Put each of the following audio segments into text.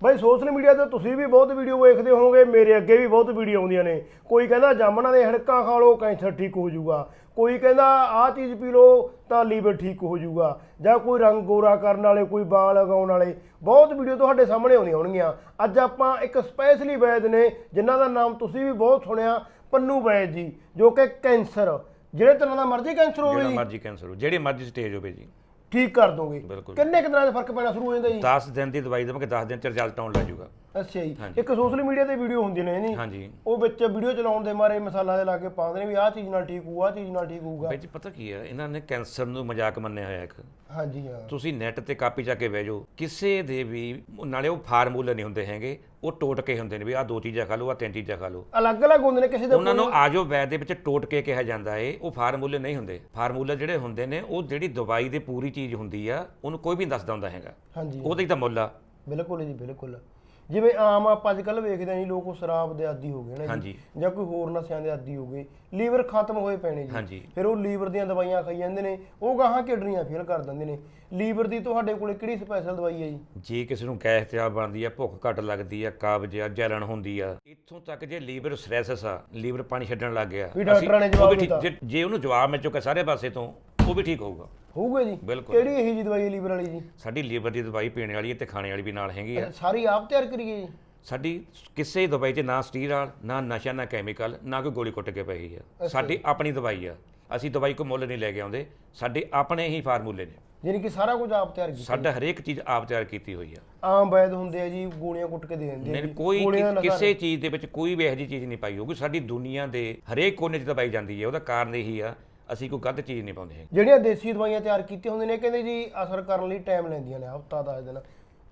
ਬਾਈ social media ਤੇ ਤੁਸੀਂ ਵੀ ਬਹੁਤ ਵੀਡੀਓ ਵੇਖਦੇ ਹੋਵੋਗੇ ਮੇਰੇ ਅੱਗੇ ਵੀ ਬਹੁਤ ਵੀਡੀਓ ਆਉਂਦੀਆਂ ਨੇ। ਕੋਈ ਕਹਿੰਦਾ ਜਾਮਨਾਂ ਦੇ ਹੜਕਾਂ ਖਾ ਲਓ ਕੈਂਸਰ ਠੀਕ ਹੋ ਜਾਊਗਾ। ਕੋਈ ਕਹਿੰਦਾ ਆਹ ਚੀਜ਼ ਪੀ ਲਓ ਤਾਂ ਲੀਵਰ ਠੀਕ ਹੋ ਜਾਊਗਾ। ਜਾਂ ਕੋਈ ਰੰਗ ਗੋਰਾ ਕਰਨ ਵਾਲੇ ਕੋਈ ਵਾਲ ਲਗਾਉਣ ਵਾਲੇ ਬਹੁਤ ਵੀਡੀਓ ਤੁਹਾਡੇ ਸਾਹਮਣੇ ਆਉਂਦੀਆਂ ਹੋਣਗੀਆਂ। ਅੱਜ ਆਪਾਂ ਇੱਕ ਸਪੈਸ਼ਲੀ ਵੈਦ ਨੇ ਜਿਨ੍ਹਾਂ ਦਾ ਨਾਮ ਤੁਸੀਂ ਵੀ ਬਹੁਤ ਸੁਣਿਆ ਪੰਨੂ ਵੈਦ ਜੀ ਜੋ ਕਿ ਕੈਂਸਰ। ਜਿਹੜੇ ਤਰ੍ਹਾਂ ਦਾ ਮਰਜ਼ੀ ਕੈਂਸਰ ਹੋਵੇ ਜਿਹੜਾ ਮਰਜ਼ੀ ਕੈਂਸਰ ਹੋ ਜਿਹੜੇ ਮਰਜ਼ੀ ਸਟੇਜ ਹੋਵੇ ਜੀ। ਠੀਕ ਕਰ ਦੋਗੇ। ਬਿਲਕੁਲ। ਕਿੰਨੇ ਕੁ ਦਿਨਾਂ 'ਚ ਫ਼ਰਕ ਪੈਣਾ ਸ਼ੁਰੂ ਹੋ ਜਾਂਦਾ ਜੀ? 10 ਦਿਨ ਦੀ ਦਵਾਈ ਦੇਵਾਂਗੇ 10 ਦਿਨ ਚ ਰਿਜ਼ਲਟ ਆਉਣ ਲੱਗ ਜਾਊਗਾ ਅੱਛਾ ਜੀ। ਇੱਕ ਸੋਸ਼ਲ ਮੀਡੀਆ ਤੇ ਵੀਡੀਓ ਹੁੰਦੀਆਂ ਨੇ ਨਹੀਂ? ਹਾਂਜੀ। ਉਹ ਵਿੱਚ ਵੀਡੀਓ ਚਲਾਉਣ ਦੇ ਮਾਰੇ ਮਸਾਲਾ ਦੇ ਲਾ ਕੇ ਪਾਉਂਦੇ ਨੇ ਵੀ ਆਹ ਚੀਜ਼ ਨਾਲ ਠੀਕ ਹੋਊ ਆਹ ਚੀਜ਼ ਨਾਲ ਠੀਕ ਹੋਊਗਾ। ਜੀ ਪਤਾ ਕੀ ਹੈ? ਇਹਨਾਂ ਨੇ ਕੈਂਸਰ ਨੂੰ ਮਜ਼ਾਕ ਮੰਨਿਆ ਹੋਇਆ ਇੱਕ। ਹਾਂਜੀ ਹਾਂ। ਤੁਸੀਂ ਨੈਟ ਤੇ ਕਾਪੀ ਚੱਕ ਕੇ ਬਹਿ ਜਾਓ। ਕਿਸੇ ਦੇ ਵੀ ਨਾਲੇ ਉਹ ਫਾਰਮੂਲੇ ਨਹੀਂ ਹੁੰਦੇ ਹੈਗੇ। ਉਹ ਟੋਟ ਕੇ ਹੁੰਦੇ ਨੇ ਵੀ ਆਹ ਦੋ ਚੀਜ਼ਾਂ ਖਾ ਲਓ ਆਹ ਤਿੰਨ ਚੀਜ਼ਾਂ ਖਾ ਲਓ। ਅਲੱਗ-ਅਲੱਗ ਹੁੰਦੇ ਨੇ ਕਿਸੇ ਦੇ ਉਹਨਾਂ ਨੂੰ ਆਜੋ ਵੈਦ ਦੇ ਵਿੱਚ ਟੋਟ ਕੇ ਕਿਹਾ ਜਾਂਦਾ ਏ ਉਹ ਫਾਰਮੂਲੇ ਨਹੀਂ ਹੁੰਦੇ। ਫਾਰਮੂਲੇ ਜਿਹੜੇ ਹੁੰਦੇ ਨੇ ਉਹ ਜਿਹੜੀ ਦਵਾਈ ਦੀ ਪੂਰੀ ਚੀਜ਼ ਹੁੰਦੀ ਆ ਉਹਨੂੰ ਕੋਈ ਵੀ ਨਹੀਂ ਦੱਸਦਾ ਹੁੰਦਾ ਹੈਗਾ। ਹਾਂਜੀ। ਉਹਦਾ ਹੀ ਤਾਂ ਮੁੱਲ ਆ। ਬਿਲਕੁਲ ਜੀ ਬਿਲਕੁਲ। ਜਿਵੇਂ ਆਮ ਆਪਾਂ ਅੱਜ ਕੱਲ ਵੇਖਦੇ ਆਂ ਜੀ ਲੋਕ ਸ਼ਰਾਬ ਦੇ ਆਦੀ ਹੋ ਗਏ ਨੇ। ਜੀ ਜਾਂ ਕੋਈ ਹੋਰ ਨਸ਼ਿਆਂ ਦੇ ਆਦੀ ਹੋ ਗਏ ਲੀਵਰ ਖਤਮ ਹੋਏ ਪੈਣੇ ਜੀ। ਫਿਰ ਉਹ ਲੀਵਰ ਦੀਆਂ ਦਵਾਈਆਂ ਖਾਈ ਜਾਂਦੇ ਨੇ ਉਹ ਗਾਹਾਂ ਕਿਡਨੀਆਂ ਫੇਲ ਕਰ ਦਿੰਦੇ ਨੇ। ਲੀਵਰ ਦੀ ਤੁਹਾਡੇ ਕੋਲੇ ਕਿਹੜੀ ਸਪੈਸ਼ਲ ਦਵਾਈ ਹੈ ਜੀ? ਜੇ ਕਿਸੇ ਨੂੰ ਗੈਸ ਤਿਆਬ ਬਣਦੀ ਆ ਭੁੱਖ ਘੱਟ ਲੱਗਦੀ ਆ ਕਬਜ਼ ਆ ਜਲਣ ਹੁੰਦੀ ਆ ਇੱਥੋਂ ਤੱਕ ਜੇ ਲੀਵਰ ਸਟ੍ਰੈਸਸ ਆ ਲੀਵਰ ਪਾਣੀ ਛੱਡਣ ਲੱਗ ਗਿਆ ਵੀ ਡਾਕਟਰਾਂ ਨੇ ਜਵਾਬ ਦਿੱਤਾ। ਜੇ ਉਹਨੂੰ ਜਵਾਬ ਮਿਲ ਚੁੱਕਾ ਸਾਰੇ ਪਾਸੇ ਤੋਂ ਉਹ ਵੀ ਠੀਕ ਹੋਊਗਾ। ਹੋਊਗਾ ਜੀ। ਬਿਲਕੁਲ। ਕਿਹੜੀ ਇਹੀ ਜੀ ਦਵਾਈ ਹੈ ਲੀਵਰ ਵਾਲੀ ਜੀ? ਸਾਡੀ ਲੀਵਰ ਦੀ ਦਵਾਈ ਪੀਣ ਵਾਲੀ ਹੈ ਤੇ ਖਾਣੇ ਵਾਲੀ ਵੀ ਨਾਲ ਹੈਗੀ ਆ। ਸਾਰੀ ਆਪ ਤਿਆਰ ਕਰੀਏ ਜੀ? ਸਾਡੀ ਕਿਸੇ ਦਵਾਈ 'ਚ ਨਾ ਸਟੀਰਾਲ ਨਾ ਨਸ਼ਾ ਨਾ ਕੈਮੀਕਲ ਨਾ ਕੋਈ ਗੋਲੀ ਕੁੱਟ ਕੇ ਪਈ ਆ। ਸਾਡੀ ਆਪਣੀ ਦਵਾਈ ਆ। ਅਸੀਂ ਦਵਾਈ ਕੋ ਮੁੱਲ ਨਹੀਂ ਲੈ ਕੇ ਆਉਂਦੇ। ਸਾਡੇ ਆਪਣੇ ਹੀ ਫਾਰਮੂਲੇ ਨੇ। ਯਾਨੀ ਕਿ ਸਾਰਾ ਕੁਝ ਆਪ ਤਿਆਰ ਕੀਤਾ ਸਾਡਾ ਹਰੇਕ ਚੀਜ਼ ਆਪ ਤਿਆਰ ਕੀਤੀ ਹੋਈ ਆ। ਆਮ ਵੈਦ ਹੁੰਦੇ ਆ ਜੀ ਗੋਲੀਆਂ ਕੁੱਟ ਕੇ ਦੇ ਦਿੰਦੇ ਆ ਨਹੀਂ ਜੀ। ਕੋਈ ਗੋਲੀਆਂ ਨਾਲ ਕਿਸੇ ਚੀਜ਼ ਦੇ ਵਿੱਚ ਕੋਈ ਵੀ ਇਹੋ ਜਿਹੀ ਚੀਜ਼ ਨਹੀਂ ਪਾਈ ਹੋਊਗੀ। ਸਾਡੀ ਦੁਨੀਆ ਦੇ ਹਰੇਕ ਕੋਨੇ 'ਚ ਦਵਾਈ ਜਾਂਦੀ ਹੈ ਉਹਦਾ ਕਾਰਨ ਇਹੀ ਆ ਅਸੀਂ ਕੋਈ ਗਲਤ ਚੀਜ਼ ਨਹੀਂ ਪਾਉਂਦੇ ਹੈਗੇ। ਜਿਹੜੀਆਂ ਦੇਸੀ ਦਵਾਈਆਂ ਤਿਆਰ ਕੀਤੀਆਂ ਹੁੰਦੀਆਂ ਨੇ ਕਹਿੰਦੇ ਜੀ ਅਸਰ ਕਰਨ ਲਈ ਟਾਈਮ ਲੈਂਦੀਆਂ ਨੇ ਹਫਤਾ 10 ਦਿਨ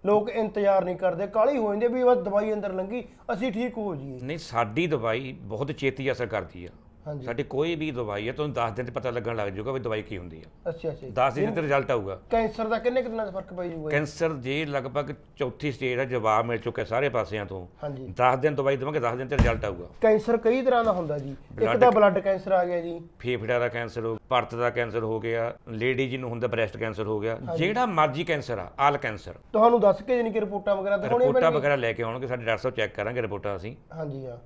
ਲੋਕ ਇੰਤਜ਼ਾਰ ਨਹੀਂ ਕਰਦੇ ਕਾਲੀ ਹੋ ਜਾਂਦੇ ਵੀ ਬਸ ਦਵਾਈ ਅੰਦਰ ਲੰਗੀ ਅਸੀਂ ਠੀਕ ਹੋ ਜਾਈਏ। ਨਹੀਂ ਸਾਡੀ ਦਵਾਈ ਬਹੁਤ ਛੇਤੀ ਅਸਰ ਕਰਦੀ ਆ। ਹਾਂਜੀ। ਸਾਡੀ ਕੋਈ ਵੀ ਦਵਾਈ ਹੈ ਤੁਹਾਨੂੰ 10 ਦਿਨ 'ਚ ਪਤਾ ਲੱਗਣ ਲੱਗ ਜਾਊਗਾ ਵੀ ਦਵਾਈ ਕੀ ਹੁੰਦੀ ਆ ਅੱਛਾ ਅੱਛਾ ਜੀ। 10 ਦਿਨ ਤੇ ਰਿਜ਼ਲਟ ਆਊਗਾ। ਕੈਂਸਰ ਦਾ ਕਿੰਨੇ ਕੁ ਦਿਨਾਂ 'ਚ ਫ਼ਰਕ ਪੈ ਜਾਊਗਾ ਜੀ? ਕੈਂਸਰ ਜੇ ਲਗਭਗ ਚੌਥੀ ਸਟੇਜ ਦਾ ਜਵਾਬ ਮਿਲ ਚੁੱਕਾ ਸਾਰੇ ਪਾਸਿਆਂ ਤੋਂ। ਹਾਂਜੀ। 10 ਦਿਨ ਦਵਾਈ ਦੇਵਾਂਗੇ 10 ਦਿਨ ਤੇ ਰਿਜ਼ਲਟ ਆਊਗਾ। ਕੈਂਸਰ ਕਈ ਤਰ੍ਹਾਂ ਦਾ ਹੁੰਦਾ ਜੀ। ਇੱਕ Blood ਤਾਂ ਬਲੱਡ ਕੈਂਸਰ ਆ ਗਿਆ ਜੀ। ਫੇਫੜਿਆਂ ਦਾ ਕੈਂਸਰ ਹੋ ਪਰਤ ਦਾ ਕੈਂਸਰ ਹੋ ਗਿਆ ਲੇਡੀ ਜੀ ਨੂੰ ਹੁੰਦਾ ਬ੍ਰੈਸਟ ਕੈਂਸਰ ਹੋ ਗਿਆ। ਜਿਹੜਾ ਮਰਜ਼ੀ ਕੈਂਸਰ ਆ ਆਲ ਕੈਂਸਰ। ਤੁਹਾਨੂੰ ਦੱਸ ਕੇ ਜਾਨੀ ਕਿ ਰਿਪੋਰਟਾਂ ਵਗੈਰਾ ਦਿਖਾਉਣੀਆਂ ਰਿਪੋਰਟਾਂ ਪੈਣਗੀਆਂ? ਵਗੈਰਾ ਲੈ ਕੇ ਆਉਣਗੇ ਸਾਡੇ ਡਾਕਟਰ ਸਾਹਿਬ ਚੈੱਕ ਕਰਾਂਗੇ ਰਿਪੋਰਟਾਂ ਅਸੀਂ। ਹਾਂਜੀ ਹਾਂ।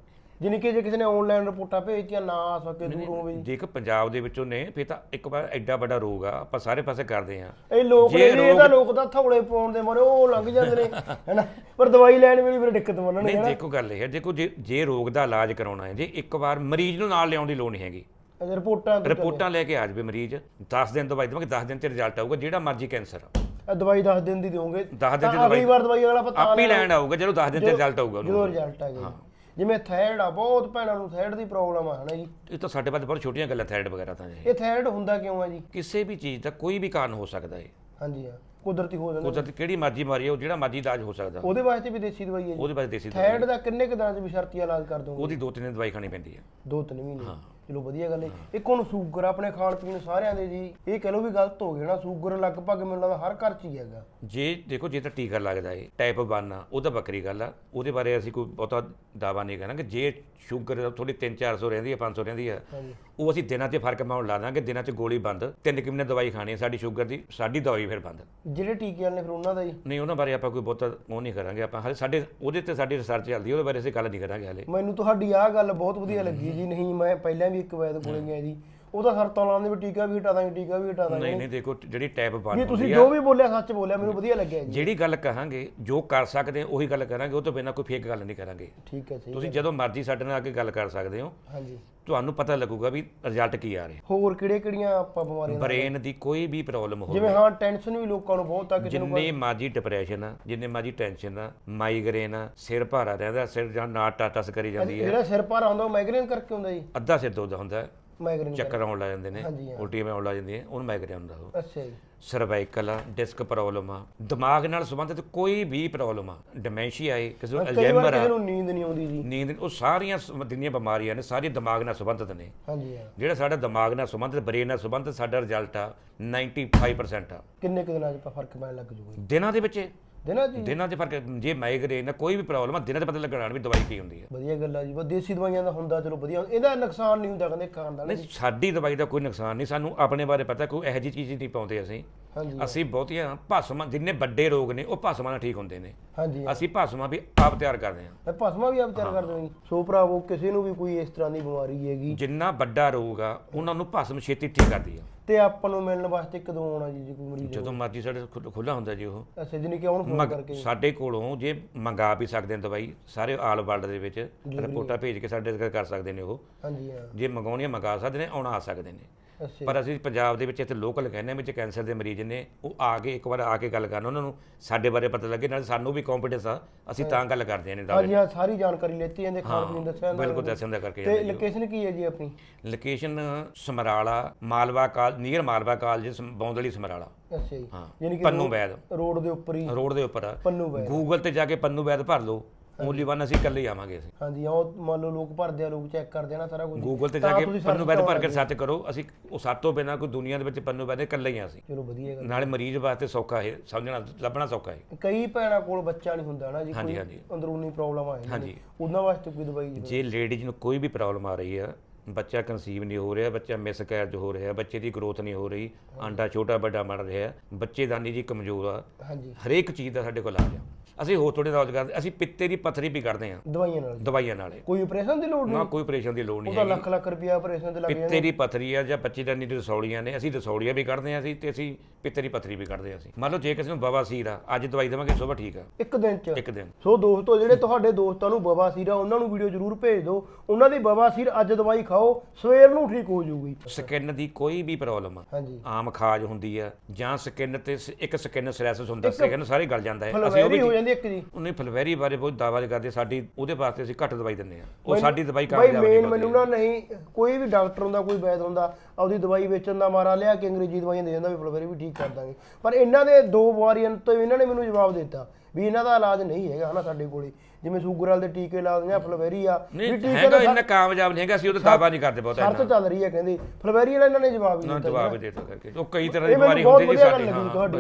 ਜਾਨੀ ਕਿ ਜੇ ਕਿਸੇ ਨੇ ਆਨਲਾਈਨ ਰਿਪੋਰਟਾਂ ਭੇਜਤੀਆਂ ਨਾ ਆ ਸਕੇ ਦੂਰ ਜੀ। ਜੇਕਰ ਪੰਜਾਬ ਦੇ ਵਿੱਚੋਂ ਨੇ ਫਿਰ ਤਾਂ ਇੱਕ ਵਾਰ ਐਡਾ ਵੱਡਾ ਰੋਗ ਆ ਆਪਾਂ ਸਾਰੇ ਪਾਸੇ ਕਰਦੇ ਆ ਇਹ ਲੋਕ ਨੇ ਇਹ ਤਾਂ ਲੋਕ ਤਾਂ ਥੋੜੇ ਪਾਉਣ ਦੇ ਮਾਰੇ ਉਹ ਲੰਘ ਜਾਂਦੇ ਨੇ ਹੈਨਾ? ਪਰ ਦਵਾਈ ਲੈਣ ਵੇਲੇ ਫਿਰ ਦਿੱਕਤ ਮੰਨਣਗੇ ਨਹੀਂ ਦੇਖੋ ਗੱਲ ਇਹ ਹੈ ਦੇਖੋ ਜੇ ਜੇ ਰੋਗ ਦਾ ਇਲਾਜ ਕਰਾਉਣਾ ਹੈ ਜੇ ਇੱਕ ਵਾਰ ਮਰੀਜ਼ ਨੂੰ ਨਾਲ ਲਿਆਉਣ ਦੀ ਲੋੜ ਨਹੀਂ ਹੈਗੀ। ਰਿਪੋਰਟਾਂ ਰਿਪੋਰਟਾਂ ਲੈ ਕੇ ਆ ਜਾਵੇ ਮਰੀਜ਼ 10 ਦਿਨ ਦਵਾਈ ਦੇਵਾਂਗੇ 10 ਦਿਨ ਤੇ ਰਿਜ਼ਲਟ ਆਊਗਾ ਜਿਹੜਾ ਮਰਜ਼ੀ ਕੈਂਸਰ ਆ। ਦਵਾਈ 10 ਦਿਨ ਦੀ ਦਿਓਗੇ। 10 ਦਿਨ ਦੀ ਅਗਲੀ ਦਵਾਈ ਵਾਰ ਦਵਾਈ ਅਗਲਾ ਪਤਾ ਆਪੇ ਲੈਣ। ਆਊਗਾ ਜਦੋਂ 10 ਦਿਨ ਤੇ ਰਿਜ਼ਲਟ ਆਊਗਾ ਉਹਨੂੰ। ਜਦੋਂ ਰਿਜ਼ਲਟ ਆ ਗਿਆ ਜਿਵੇਂ ਥਾਇਰਡ ਆ ਬਹੁਤ ਭੈਣਾਂ ਨੂੰ ਥਾਇਰਡ ਦੀ ਪ੍ਰੋਬਲਮ ਆ ਹਨਾ ਜੀ? ਇਹ ਤਾਂ ਸਾਡੇ ਪਾਸ ਬਹੁਤ ਛੋਟੀਆਂ ਗੱਲਾਂ ਥਾਇਰਡ ਵਗੈਰਾ ਤਾਂ ਇਹ। ਇਹ ਥਾਇਰਡ ਹੁੰਦਾ ਕਿਉਂ ਆ ਜੀ? ਕਿਸੇ ਵੀ ਚੀਜ਼ ਦਾ ਕੋਈ ਵੀ ਕਾਰਨ ਹੋ ਸਕਦਾ ਹੈ ਹਾਂਜੀ ਹਾਂ। ਕੁਦਰਤੀ ਹੋ ਜਾਂਦਾ। ਕੁਦਰਤ ਕਿਹੜੀ ਮਰਜ਼ੀ ਬਿਮਾਰੀ ਹੈ ਉਹ ਜਿਹੜਾ ਮਰਜ਼ੀ ਇਲਾਜ ਹੋ ਸਕਦਾ। ਉਹਦੇ ਵਾਸਤੇ ਵੀ ਦੇਸੀ ਦਵਾਈ ਹੈ ਜੀ। ਉਹਦੇ ਬਾਰੇ ਦੇਸੀ ਦਵਾਈ ਥਾਇਰਡ ਦਾ ਕਿੰਨੇ ਕੁ ਦਿਨਾਂ ਚ ਵੀ ਸ਼ਰਤੀ ਇਲਾਜ ਕਰ ਦੋਗੇ? ਉਹਦੀ ਦੋ ਤਿੰਨ ਦਿਨ ਦਵਾਈ ਖਾਣੀ ਪੈਂਦੀ ਹੈ। ਦੋ ਤਿੰਨ ਮਹੀਨੇ। ਚਲੋ ਵਧੀਆ ਗੱਲ ਹੈ ਇੱਕ ਹੁਣ ਸ਼ੂਗਰ ਆਪਣੇ ਖਾਣ ਪੀਣ ਸਾਰਿਆਂ ਦੇ ਜੀ। ਇਹ ਕਹ ਲਓ ਵੀ ਗਲਤ ਹੋ ਗਿਆ ਨਾ। ਸ਼ੂਗਰ ਲਗਭਗ ਮੈਨੂੰ ਲੱਗਦਾ ਹਰ ਘਰ ਚ ਹੀ ਹੈਗਾ। ਜੇ ਦੇਖੋ ਜੇ ਤਾਂ ਟੀਕਾ ਲੱਗਦਾ ਹੈ ਟਾਈਪ 1 ਆ ਉਹ ਤਾਂ ਵੱਖਰੀ ਗੱਲ ਆ। ਉਹਦੇ ਬਾਰੇ ਅਸੀਂ ਕੋਈ ਬਹੁਤਾ ਦਾਵਾ ਨਹੀਂ ਕਰਾਂਗੇ ਜੇ ਸ਼ੂਗਰ ਥੋੜੀ 3-400 ਰਹਿੰਦੀ ਹੈ 500 ਰਹਿੰਦੀ ਹੈ ਹਾਂਜੀ। ਉਹ ਅਸੀਂ ਦਿਨਾਂ 'ਚ ਫ਼ਰਕ ਪਾਉਣ ਲਾ ਦਾਂਗੇ। ਦਿਨਾਂ 'ਚ ਗੋਲੀ ਬੰਦ। ਤਿੰਨ ਕੁ ਮਹੀਨੇ ਦਵਾਈ ਖਾਣੀ ਹੈ ਸਾਡੀ ਸ਼ੂਗਰ ਦੀ ਸਾਡੀ ਦਵਾਈ ਫਿਰ ਬੰਦ। ਜਿਹੜੇ ਟੀਕੇ ਵਾਲੇ ਨੇ ਫਿਰ ਉਹਨਾਂ ਦਾ ਜੀ। ਨਹੀਂ ਉਹਨਾਂ ਬਾਰੇ ਆਪਾਂ ਕੋਈ ਬਹੁਤਾ ਉਹ ਨਹੀਂ ਕਰਾਂਗੇ। ਆਪਾਂ ਹਾਲੇ ਸਾਡੇ ਉਹਦੇ ਤੇ ਸਾਡੀ ਰਿਸਰਚ ਚੱਲਦੀ ਹੈ ਉਹਦੇ ਬਾਰੇ ਅਸੀਂ ਗੱਲ ਨਹੀਂ ਕਰਾਂਗੇ ਹਾਲੇ। ਮੈਨੂੰ ਤੁਹਾਡੀ ਆਹ ਗੱਲ ਬਹੁਤ ਵਧੀਆ ਲੱਗੀ ਜੀ। ਨਹੀਂ ਮੈਂ ਪਹਿਲਾਂ ਵੀ ਇੱਕ ਵੈਦ ਕੋਲੇ ਗਿਆ ਜੀ। ਉਹਦਾ ਸਰਤਾਂ ਲਾਉਣ ਦੇ ਵੀ ਟੀਕਾ ਵੀ ਹਟਾ ਦਾਂਗੇ ਟੀਕਾ ਵੀ ਹਟਾ ਦਾਂਗੇ। ਨਹੀਂ ਨਹੀਂ ਦੇਖੋ ਜਿਹੜੀ ਟਾਈਪ 1 ਵੀ ਤੁਸੀਂ ਜੋ ਵੀ ਬੋਲਿਆ ਸੱਚ ਬੋਲਿਆ ਮੈਨੂੰ ਵਧੀਆ ਲੱਗਿਆ ਜੀ। ਜਿਹੜੀ ਗੱਲ ਕਹਾਂਗੇ ਜੋ ਕਰ ਸਕਦੇ ਉਹੀ ਗੱਲ ਕਰਾਂਗੇ ਉਹ ਤੋਂ ਬਿਨਾਂ ਕੋਈ ਫੇਕ ਗੱਲ ਨਹੀਂ ਕਰਾਂਗੇ। ਠੀਕ ਹੈ ਸਹੀ ਤੁਸੀਂ ਜਦੋਂ ਮਰਜ਼ੀ ਸਾਡੇ ਨਾਲ ਆ ਕੇ ਗੱਲ ਕਰ ਸਕਦੇ ਹੋ ਹਾਂਜੀ। ਤੁਹਾਨੂੰ ਪਤਾ ਲੱਗੂਗਾ ਵੀ ਰਿਜ਼ਲਟ ਕੀ ਆ ਰਿਹਾ। ਹੋਰ ਕਿਹੜੇ ਕਿਹੜੀਆਂ ਆਪਾਂ ਬਿਮਾਰੀਆਂ ਬ੍ਰੇਨ ਦੀ ਕੋਈ ਵੀ ਪ੍ਰੋਬਲਮ ਹੋਵੇ। ਜਿਵੇਂ ਹਾਂ ਟੈਨਸ਼ਨ ਵੀ ਲੋਕਾਂ ਨੂੰ ਬਹੁਤ ਆ ਕਿਸੇ ਨੂੰ ਜਿੰਨੇ ਮਰਜ਼ੀ ਡਿਪਰੈਸ਼ਨ ਆ ਜਿੰਨੇ ਮਰਜ਼ੀ ਟੈਨਸ਼ਨ ਆ ਮਾਈਗ੍ਰੇਨ ਆ ਸਿਰ ਭਾਰਾ ਰਹਿੰਦਾ ਸਿਰ ਜਾਂ ਨਾ ਟਾਟਸ ਕਰੀ ਜਾਂਦੀ ਹੈ। ਜਿਹੜਾ ਸਿਰ ਭਾਰਾ ਹੁੰਦਾ ਉਹ ਮਾਈਗ੍ਰੇਨ ਕਰਕੇ ਹੁੰਦਾ ਜੀ। ਅੱਧਾ ਸਿਰ ਦੁਖਦਾ ਹੁੰਦਾ ਮਾਈਗ੍ਰੇਨ ਚੱਕਰ ਆਉਣ ਲੱਗ ਜਾਂਦੇ ਨੇ ਹਾਂਜੀ, ਹਾਂ। ਉਲਟੀਆਂ ਆਉਣ ਲੱਗ ਜਾਂਦੀਆਂ ਉਹਨੂੰ ਮਾਈਗ੍ਰੇਨ ਹੁੰਦਾ ਉਹ। ਅੱਛਾ ਜੀ। ਸਰਵਾਈਕਲ ਆ ਡਿਸਕ ਪ੍ਰੋਬਲਮ ਆ ਦਿਮਾਗ ਨਾਲ ਸੰਬੰਧਿਤ ਕੋਈ ਵੀ ਪ੍ਰੋਬਲਮ ਆ ਡਿਮੈਂਸ਼ੀਆ ਹੈ ਕਿਸੇ ਨੂੰ ਕਈ ਵਾਰ ਅਲਜ਼ਾਈਮਰ ਕਿਸੇ ਆ ਨੂੰ ਨੀਂਦ ਨਹੀਂ ਆਉਂਦੀ ਜੀ। ਨੀਂਦ ਉਹ ਸਾਰੀਆਂ ਜਿੰਨੀਆਂ ਬਿਮਾਰੀਆਂ ਨੇ ਸਾਰੀਆਂ ਦਿਮਾਗ ਨਾਲ ਸੰਬੰਧਿਤ ਨੇ। ਹਾਂਜੀ ਹਾਂ। ਜਿਹੜਾ ਸਾਡਾ ਦਿਮਾਗ ਨਾਲ ਸੰਬੰਧਿਤ ਬ੍ਰੇਨ ਨਾਲ ਸੰਬੰਧਿਤ ਸਾਡਾ ਰਿਜ਼ਲਟ ਆ 95% ਆ। ਕਿੰਨੇ ਕੁ ਦਿਨਾਂ 'ਚ ਆਪਾਂ ਫ਼ਰਕ ਪੈਣ ਲੱਗ ਜੂਗਾ ਜੀ? ਦਿਨਾਂ ਦੇ ਵਿੱਚ ਦਿਨਾਂ 'ਚ ਹੀ? ਦਿਨਾਂ 'ਚ ਫ਼ਰਕ ਜੇ ਮਾਈਗ੍ਰੇਨ ਆ ਕੋਈ ਵੀ ਪ੍ਰੋਬਲਮ ਆ ਦਿਨਾਂ 'ਚ ਪਤਾ ਲੱਗਣਾ ਵੀ ਦਵਾਈ ਕੀ ਹੁੰਦੀ ਆ ਵਧੀਆ ਗੱਲ ਆ ਜੀ ਬਸ ਦੇਸੀ ਦਵਾਈਆਂ ਦਾ ਹੁੰਦਾ ਚਲੋ ਵਧੀਆ ਇਹਦਾ ਨੁਕਸਾਨ ਨਹੀਂ ਹੁੰਦਾ ਕਹਿੰਦੇ ਖਾਣ ਦਾ ਨਹੀਂ ਸਾਡੀ ਦਵਾਈ ਦਾ ਕੋਈ ਨੁਕਸਾਨ ਨਹੀਂ ਸਾਨੂੰ ਆਪਣੇ ਬਾਰੇ ਪਤਾ ਕੋਈ ਇਹੋ ਜਿਹੀ ਚੀਜ਼ ਨਹੀਂ ਪਾਉਂਦੇ ਅਸੀਂ। ਹਾਂਜੀ ਅਸੀਂ ਬਹੁਤੀਆਂ ਭਸਮਾਂ ਜਿੰਨੇ ਵੱਡੇ ਰੋਗ ਨੇ ਉਹ ਭਸਮਾਂ ਨਾਲ ਠੀਕ ਹੁੰਦੇ ਨੇ। ਹਾਂਜੀ ਅਸੀਂ ਭਸਮਾਂ ਵੀ ਆਪ ਤਿਆਰ ਕਰਦੇ ਹਾਂ। ਇਹ ਭਸਮਾ ਵੀ ਆਪ ਤਿਆਰ ਕਰਦੇ ਹੋ ਜੀ ਸੋ ਭਰਾਵੋ ਕਿਸੇ ਨੂੰ ਵੀ ਕੋਈ ਇਸ ਤਰ੍ਹਾਂ ਦੀ ਬਿਮਾਰੀ ਹੈਗੀ। ਜਿੰਨਾ ਵੱਡਾ ਰੋਗ ਆ ਉਹਨਾਂ ਨੂੰ ਭਸਮ ਛੇਤੀ ਠੀਕ ਕਰਦੀ ਆ। ਤੇ ਆਪਾਂ ਨੂੰ ਮਿਲਣ ਵਾਸਤੇ ਕਦੋਂ ਆਉਣਾ ਜੀ ਜੇ ਕੋਈ ਮਰੀਜ਼ ਜਦੋਂ ਮਰਜ਼ੀ ਸਾਡੇ ਖੁੱਲਾ ਹੁੰਦਾ ਜੀ ਉਹ। ਅੱਛਾ ਜਿਹਨੇ ਕਿ ਆਉਣ ਫੋਨ ਮਗ- ਕਰਕੇ। ਸਾਡੇ ਕੋਲੋਂ ਜੇ ਮੰਗਾ ਵੀ ਸਕਦੇ ਨੇ ਦਵਾਈ ਸਾਰੇ ਆਲ ਵਰਲਡ ਦੇ ਵਿੱਚ ਰਿਪੋਰਟਾਂ ਭੇਜ ਕੇ ਸਾਡੇ ਤੱਕ ਕਰ ਸਕਦੇ ਨੇ ਉਹ। ਹਾਂਜੀ ਹਾਂ। ਜੇ ਮੰਗਾਉਣੀਆਂ ਮੰਗਾ ਸਕਦੇ ਨੇ ਆਉਣਾ ਆ ਸਕਦੇ ਨੇ। ਪਰ ਅਸੀਂ ਪੰਜਾਬ ਦੇ ਵਿੱਚ ਇੱਥੇ ਲੋਕਲ ਕਹਿੰਦੇ ਵਿੱਚ ਕੈਂਸਰ ਦੇ ਮਰੀਜ਼ ਨੇ ਉਹ ਆ ਕੇ ਇੱਕ ਵਾਰ ਆ ਕੇ ਗੱਲ ਕਰਨ ਉਹਨਾਂ ਨੂੰ ਸਾਡੇ ਬਾਰੇ ਪਤਾ ਲੱਗੇ ਨਾਲ ਸਾਨੂੰ ਵੀ ਕੰਫੀਡੈਂਸ ਆ ਅਸੀਂ ਤਾਂ ਗੱਲ ਕਰਦੇ ਨੇ ਹਾਂਜੀ ਹਾਂ ਸਾਰੀ ਜਾਣਕਾਰੀ ਲੈਤੀ ਜਾਂਦੇ ਖਾਣ ਪੀਣ ਦੱਸਿਆ ਬਿਲਕੁਲ ਦੱਸਣ ਦਾ ਕਰਕੇ ਤੇ ਲੋਕੇਸ਼ਨ ਕੀ ਹੈ ਜੀ ਆਪਣੀ? ਲੋਕੇਸ਼ਨ ਸਮਰਾਲਾ ਮਾਲਵਾ ਕਾਲ ਨੀਅਰ ਮਾਲਵਾ ਕਾਲਜ ਬੌਂਦਲੀ ਸਮਰਾਲਾ। ਅੱਛਾ ਜੀ। ਹਾਂ ਯਾਨੀ ਕਿ ਪੰਨੂ ਵੈਦ ਰੋਡ ਦੇ ਉੱਪਰ ਹੀ। ਰੋਡ ਦੇ ਉੱਪਰ। ਪੰਨੂ ਵੈ ਗੂਗਲ ਤੇ ਜਾ ਕੇ ਪੰਨੂ ਵੈਦ ਭਰ ਲਓ। ਓਨਲੀ ਵਨ ਅਸੀਂ ਇਕੱਲੇ ਹੀ ਆਵਾਂਗੇ ਅਸੀਂ। ਹਾਂਜੀ ਹਾਂ ਉਹ ਮੰਨ ਲਓ ਲੋਕ ਭਰਦੇ ਆ ਲੋਕ ਚੈੱਕ ਕਰਦੇ ਆ ਨਾ ਸਾਰਾ ਕੁਝ ਗੂਗਲ ਤੇ ਜਾ ਕੇ ਪੰਨੂ ਵੈਦ ਭਰ ਕੇ ਸਰਚ ਕਰੋ। ਅਸੀਂ ਉਹ ਸੱਤ ਤੋਂ ਬਿਨਾਂ ਕੋਈ ਦੁਨੀਆ ਦੇ ਵਿੱਚ ਪੰਨੂ ਵੈਦ ਇਕੱਲੇ ਹੀ ਆ ਅਸੀਂ। ਚਲੋ ਵਧੀਆ ਗੱਲ ਨਾਲੇ ਮਰੀਜ਼ ਵਾਸਤੇ ਸੌਖਾ ਹੈ ਸਮਝਣਾ ਲੱਭਣਾ ਸੌਖਾ ਹੈ ਕਈ ਭੈਣਾਂ ਕੋਲ ਬੱਚਾ ਨਹੀਂ ਹੁੰਦਾ ਨਾ ਜੀ ਹਾਂਜੀ ਕੋਈ ਹਾਂਜੀ। ਅੰਦਰੂਨੀ ਪ੍ਰੋਬਲਮ ਆ ਜਾਂਦੀ ਹਾਂਜੀ। ਉਹਨਾਂ ਵਾਸਤੇ ਕੋਈ ਦਵਾਈ ਜੀ ਜੇ ਲੇਡੀਜ਼ ਨੂੰ ਕੋਈ ਵੀ ਪ੍ਰੋਬਲਮ ਆ ਰਹੀ ਆ ਬੱਚਾ ਕਨਸੀਵ ਨਹੀਂ ਹੋ ਰਿਹਾ ਬੱਚਾ ਮਿਸਕੈਰਜ ਹੋ ਰਿਹਾ ਬੱਚੇ ਦੀ ਗਰੋਥ ਨਹੀਂ ਹੋ ਰਹੀ ਆਂਡਾ ਛੋਟਾ ਵੱਡਾ ਬਣ ਰਿਹਾ ਬੱਚੇਦਾਨੀ ਜੀ ਕਮਜ਼ੋਰ ਆ। ਹਾਂਜੀ। ਹਰੇਕ ਚੀਜ਼ ਦਾ ਸਾਡੇ ਕੋਲ ਆ। ਗਿਆ ਅਸੀਂ ਹੋਰ ਥੋੜੇ ਇਲਾਜ ਕਰਦੇ ਅਸੀਂ ਪਿੱਤੇ ਦੀ ਪੱਥਰੀ ਵੀ ਕੱਢਦੇ ਆ ਦਵਾਈਆਂ ਨਾਲ। ਦਵਾਈਆਂ ਨਾਲੇ। ਕੋਈ ਆਪਰੇਸ਼ਨ ਦੀ ਲੋੜ ਨਹੀਂ? ਨਾ ਕੋਈ ਆਪਰੇਸ਼ਨ ਦੀ ਲੋੜ ਨਹੀਂ ਉਹਦਾ ਹੈਗੀ। ਲੱਖ ਲੱਖ ਰੁਪਿਆ ਆਪਰੇਸ਼ਨ ਤੇ ਲੱਗ ਜਾਂਦਾ ਪਿੱਤੇ ਦੀ ਪੱਥਰੀ ਆ ਜਾਂ ਬੱਚੇਦਾਨੀ ਦੀ ਰਸੌਲੀਆਂ ਨੇ ਅਸੀਂ ਰਸੌਲੀਆਂ ਵੀ ਕੱਢਦੇ ਆ ਅਸੀਂ ਤੇ ਅਸੀਂ ਪਿੱਤੇ ਦੀ ਪੱਥਰੀ ਵੀ ਕੱਢਦੇ ਆ ਅਸੀਂ। ਮੰਨ ਲਓ ਜੇ ਕਿਸੇ ਨੂੰ ਬਵਾਸੀਰ ਆ ਅੱਜ ਦਵਾਈ ਦੇਵਾਂਗੇ ਸੁਬਾ ਠੀਕ ਆ। ਇੱਕ ਦਿਨ ਚ? ਇੱਕ ਦਿਨ। ਸੋ ਦੋਸਤੋ ਜਿਹੜੇ ਤੁਹਾਡੇ ਦੋਸਤਾਂ ਨੂੰ ਬਵਾਸੀਰ ਆ ਉਹਨਾਂ ਨੂੰ ਵੀਡੀਓ ਜ਼ਰੂਰ ਭੇਜ ਦਿਓ। ਉਹਨਾਂ ਦੀ ਬਵਾਸੀਰ ਅੱਜ ਦਵਾਈ ਖਾਓ ਸਵੇਰ ਨੂੰ ਠੀਕ ਹੋ ਜਾਊਗੀ। ਸਕਿਨ ਦੀ ਕੋਈ ਵੀ ਪ੍ਰੋਬਲਮ ਆ ਹਾਂਜੀ। ਆਮ ਖਾਜ ਹੁੰਦੀ ਆ ਜਾਂ ਸਕਿਨ ਤੇ ਸ- ਇੱਕ ਸਕਿਨ ਸਲੈਸਸ ਹੁੰਦਾ ਸਕਿਨ ਸਾਰੇ ਗਲ ਜਾਂਦਾ ਹੈ। ਅਸੀਂ ਉਹ ਫਲਵੈਰੀ ਵੀ ਹੋ ਜਾਂਦੀ ਇੱਕ ਜੀ। ਉਹਨੇ ਫਲਵੈਰੀ ਬਾਰੇ ਬਹੁਤ ਦਾਅਵਾ ਕਰਦੇ ਸਾਡੀ ਉਹਦੇ ਵਾਸਤੇ ਅਸੀਂ ਘੱਟ ਦਵਾਈ ਦਿੰਦੇ ਆ ਉਹ ਸਾਡੀ ਦਵਾਈ ਬਾਈ ਕਾਮਯਾਬ ਨਹੀਂ ਮੇਨ ਮੈਨੂੰ ਨਾ ਨਹੀਂ ਕੋਈ ਵੀ ਡਾਕਟਰ ਹੁੰਦਾ ਕੋਈ ਵੈਦ ਹੁੰਦਾ ਆਪਦੀ ਦਵਾਈ ਵੇਚਣ ਦਾ ਮਾਰਾ ਲਿਆ ਕੇ ਅੰਗਰੇਜ਼ੀ ਦਵਾਈਆਂ ਦੇ ਜਾਂਦਾ ਵੀ ਫਲਵੈਰੀ ਵੀ ਠੀਕ ਕਰ ਦਾਂਗੇ। ਪਰ ਇਹਨਾਂ ਦੇ ਦੋ ਬਿਮਾਰੀਆਂ ਤੋਂ ਇਹਨਾਂ ਨੇ ਮੈਨੂੰ ਜਵਾਬ ਦਿੱਤਾ। ਵੀ ਇਹਨਾਂ ਦਾ ਇਲਾਜ ਨਹੀਂ ਹੈਗਾ ਹਨਾ ਸਾਡੇ ਕੋਲੇ। ਜਿਵੇਂ ਸ਼ੂਗਰ ਵਾਲੇ ਦੇ ਟੀਕੇ ਲਾ ਦਿੰਦੇ ਆ ਫਲਵੈਰੀ ਆ। ਵੀ ਨਹੀਂ ਟੀਕੇ ਹੈਗਾ ਇੰਨਾ ਕਾਮਯਾਬ ਨਹੀਂ ਹੈਗਾ ਅਸੀਂ ਉਹਦਾ ਦਾਅਵਾ ਨਹੀਂ ਕਰਦੇ ਬਹੁਤਾ ਸ਼ਰਤ ਚੱਲ ਰਹੀ ਹੈ ਕਹਿੰਦੇ। ਫਲਵੈਰੀ ਵਾਲਾ ਇਹਨਾਂ ਨੇ ਜਵਾਬ ਨਹੀਂ ਦਿੱਤਾ ਜਵਾਬ ਦੇ ਦਿੱਤਾ ਕਰਕੇ। ਉਹ ਕਈ ਤਰ੍ਹਾਂ ਦੀ ਬਿਮਾਰੀ ਹੁੰਦੀ ਜੀ ਸਾਡੀ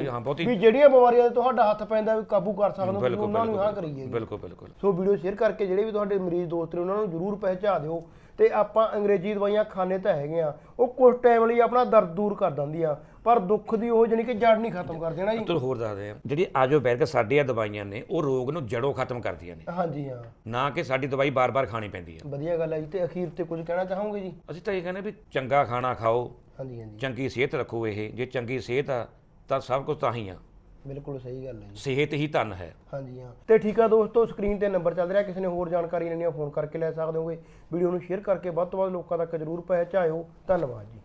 ਹਾਂ ਬਹੁਤੀ ਵੀ ਜਿਹੜੀਆਂ ਬਿਮਾਰੀਆਂ ਤੇ ਤੁਹਾਡਾ ਹੱਥ ਪੈਂਦਾ ਵੀ ਕਾਬੂ ਕਰ ਸਕਦੇ ਹੋ ਉਹਨਾਂ ਨੂੰ ਹਾਂ ਕਰੀਏ ਬਿਲਕੁਲ ਬਿਲਕੁਲ। ਸੋ ਵੀਡੀਓ ਸ਼ੇਅਰ ਕਰਕੇ ਜਿਹੜੇ ਵੀ ਤੁਹਾਡੇ ਮਰੀਜ਼ ਦੋਸਤ ਨੇ ਉਹਨਾਂ ਨੂੰ ਜਰੂਰ ਪਹਿਚਾ ਦਿਓ। ਤੇ ਆਪਾਂ ਅੰਗਰੇਜ਼ੀ ਦਵਾਈਆਂ ਖਾਣੇ ਤਾਂ ਹੈਗੇ ਆ। ਉਹ ਕੁਝ ਟਾਈਮ ਲਈ ਆਪਣਾ ਦਰਦ ਦੂਰ ਕਰ ਦਿੰਦੀ ਆ ਪਰ ਦੁੱਖ ਦੀ ਉਹ ਜਾਨੀ ਕਿ ਜੜ ਨਹੀਂ ਖਤਮ ਕਰ ਦੇਣਾ ਜੀ। ਤੁਹਾਨੂੰ ਹੋਰ ਦੱਸਦੇ ਆ ਜਿਹੜੀ ਆਜੋਬੈਰਕ ਸਾਡੀਆਂ ਦਵਾਈਆਂ ਨੇ ਉਹ ਰੋਗ ਨੂੰ ਜੜੋਂ ਖਤਮ ਕਰਦੀਆਂ ਨੇ। ਹਾਂਜੀ ਹਾਂ। ਨਾ ਕਿ ਸਾਡੀ ਦਵਾਈ ਬਾਰ-ਬਾਰ ਖਾਣੀ ਪੈਂਦੀ ਆ। ਵਧੀਆ ਗੱਲ ਹੈ ਜੀ ਤੇ ਅਖੀਰ ਤੇ ਕੁਝ ਕਹਿਣਾ ਚਾਹੋਗੇ ਜੀ? ਅਸੀਂ ਤਾਂ ਇਹ ਕਹਿੰਦੇ ਵੀ ਚੰਗਾ ਖਾਣਾ ਖਾਓ। ਹਾਂਜੀ ਹਾਂਜੀ। ਚੰਗੀ ਸਿਹਤ ਰੱਖੋ ਇਹ। ਜੇ ਚੰਗੀ ਸਿਹਤ ਆ ਤਾਂ ਸਭ ਕੁਝ ਤਾਂ ਹੀ ਆ। ਬਿਲਕੁਲ ਸਹੀ ਗੱਲ ਹੈ ਜੀ। ਸਿਹਤ ਹੀ ਧਨ ਹੈ। ਹਾਂਜੀ ਹਾਂ। ਤੇ ਠੀਕ ਆ ਦੋਸਤੋ ਸਕਰੀਨ ਤੇ ਨੰਬਰ ਚੱਲ ਰਿਹਾ ਕਿਸੇ ਨੇ ਹੋਰ ਜਾਣਕਾਰੀ ਲੈਣੀ ਆ ਫੋਨ ਕਰਕੇ ਲੈ ਸਕਦੇ ਹੋਗੇ। ਵੀਡੀਓ ਨੂੰ ਸ਼ੇਅਰ ਕਰਕੇ ਵੱਧ ਤੋਂ ਵੱਧ ਲੋਕਾਂ ਤੱਕ ਜਰੂਰ ਪਹੁੰਚਾਇਓ। ਧੰਨਵਾਦ ਜੀ।